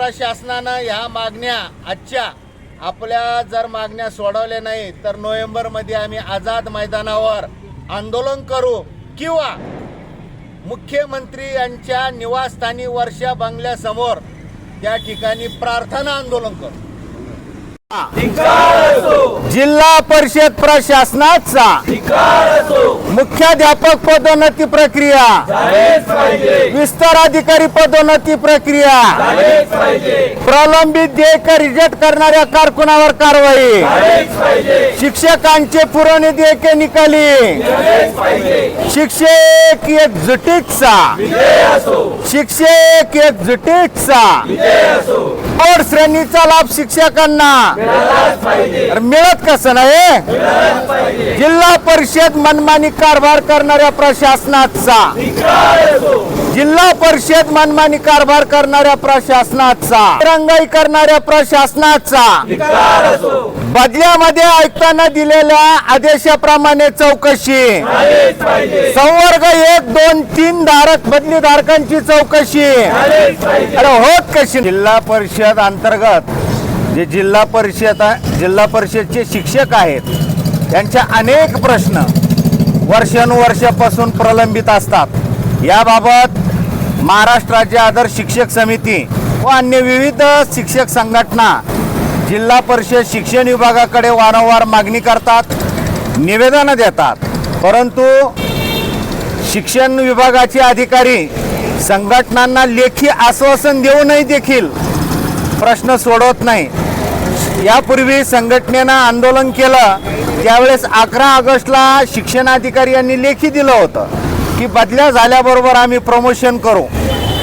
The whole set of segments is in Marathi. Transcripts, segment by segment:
प्रशासनानं ह्या मागण्या आजच्या आपल्या जर मागण्या सोडवल्या नाही तर नोव्हेंबरमध्ये आम्ही आझाद मैदानावर आंदोलन करू किंवा मुख्यमंत्री यांच्या निवासस्थानी वर्षा बंगल्यासमोर त्या ठिकाणी प्रार्थना आंदोलन करू. जिल्हा परिषद प्रशासनाचा मुख्याध्यापक पदोन्नती प्रक्रिया. विस्तार अधिकारी पदोन्नती प्रक्रिया. प्रलंबित देयक रिजेक्ट करणाऱ्या कारकुनावर कारवाई. शिक्षकांचे पुरवणी देयके निकाली. शिक्षक एकजुटीचा शिक्षक एकजुटीचा बोर्ड श्रेणीचा लाभ शिक्षकांना. मिळत कसं नाही? जिल्हा परिषद मनमानी कारभार करणाऱ्या प्रशासनाचा. जिल्हा परिषद मनमानी कारभार करणाऱ्या प्रशासनाचा. रंगाई करणाऱ्या प्रशासनाचा. बदल्यामध्ये आयुक्तांना दिलेल्या आदेशाप्रमाणे चौकशी. संवर्ग एक दोन तीन धारक बदली धारकांची चौकशी. अरे होत कशी? जिल्हा परिषद अंतर्गत जे जिल्हा परिषद जिल्हा परिषदचे शिक्षक आहेत त्यांच्या अनेक प्रश्न वर्षानुवर्षापासून प्रलंबित असतात. याबाबत महाराष्ट्र राज्य आदर्श शिक्षक समिती व अन्य विविध शिक्षक संघटना जिल्हा परिषद शिक्षण विभागाकडे वारंवार मागणी करतात निवेदनं देतात. परंतु शिक्षण विभागाचे अधिकारी संघटनांना लेखी आश्वासन देऊनही देखील प्रश्न सोडवत नाही. यापूर्वी संघटनेनं आंदोलन केलं त्यावेळेस अकरा ऑगस्टला शिक्षणाधिकारी यांनी लेखी दिलं होतं की बदल्या झाल्याबरोबर आम्ही प्रमोशन करू.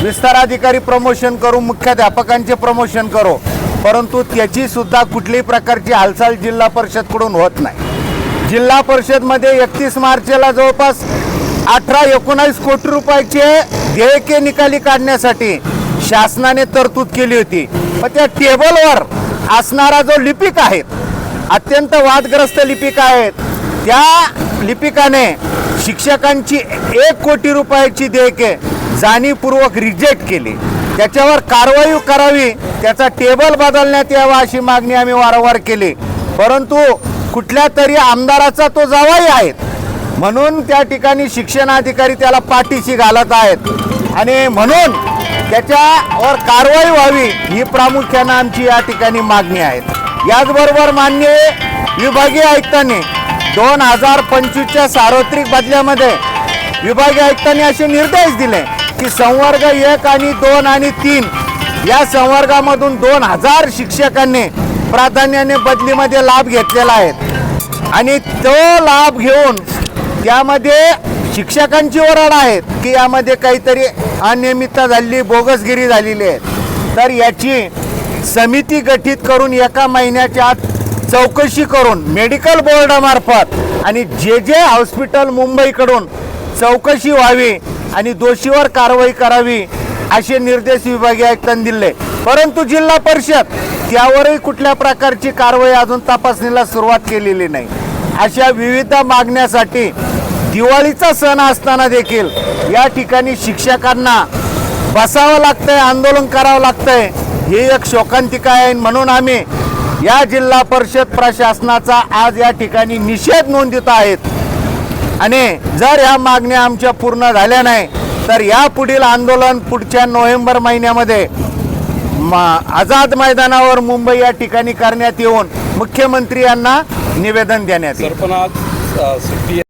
विस्ताराधिकारी प्रमोशन करू मुख्याध्यापकांचे प्रमोशन करू. परंतु त्याची सुद्धा कुठल्याही प्रकारची हालचाल जिल्हा परिषदकडून होत नाही. जिल्हा परिषदमध्ये एकतीस मार्चला जवळपास अठरा एकोणावीस कोटी रुपयाचे देयके निकाली काढण्यासाठी शासनाने तरतूद केली होती. पण त्या टेबलवर असणारा जो लिपिक आहेत अत्यंत वादग्रस्त लिपिक आहेत त्या लिपिकाने शिक्षकांची एक कोटी रुपयाची देयके जाणीवपूर्वक रिजेक्ट केली. त्याच्यावर कारवाई करावी त्याचा टेबल बदलण्यात यावा अशी मागणी आम्ही वारंवार केली. परंतु कुठल्या तरी आमदाराचा तो जावाही आहे. म्हणून त्या ठिकाणी शिक्षणाधिकारी त्याला पाठीशी घालत आहेत. आणि म्हणून त्याच्यावर कारवाई व्हावी ही प्रामुख्यानं आमची या ठिकाणी मागणी आहे. याचबरोबर मान्य विभागीय आयुक्तांनी दोन हजार पंचवीसच्या सार्वत्रिक बदल्यामध्ये विभागीय आयुक्तांनी असे निर्देश दिले की संवर्ग एक आणि दोन आणि तीन. या संवर्गामधून दोन हजार शिक्षकांनी प्राधान्याने बदलीमध्ये लाभ घेतलेला आहे. आणि तो लाभ घेऊन त्यामध्ये शिक्षकांची ओरड आहेत की यामध्ये काहीतरी अनियमितता झालेली बोगसगिरी झालेली आहे. तर याची समिती गठीत करून एका महिन्याच्या आत चौकशी करून मेडिकल बोर्डामार्फत आणि जे जे हॉस्पिटल मुंबईकडून चौकशी व्हावी आणि दोषीवर कारवाई करावी असे निर्देश विभागीय आयुक्तांनी दिले. परंतु जिल्हा परिषद त्यावरही कुठल्या प्रकारची कारवाई अजून तपासणीला सुरुवात केलेली नाही. अशा विविध मागण्यासाठी दिवाळीचा सण असताना देखील या ठिकाणी शिक्षकांना बसावं लागतंय आंदोलन करावं लागतंय. ही एक शोकांतिका आहे म्हणून आम्ही या जिल्हा परिषद प्रशासनाचा आज या ठिकाणी निषेध नोंदित आहेत. आणि जर ह्या मागण्या आमच्या पूर्ण झाल्या नाही तर या पुढील आंदोलन पुढच्या नोव्हेंबर महिन्यामध्ये आझाद मैदानावर मुंबई या ठिकाणी करण्यात येऊन मुख्यमंत्री यांना निवेदन देण्यात येईल.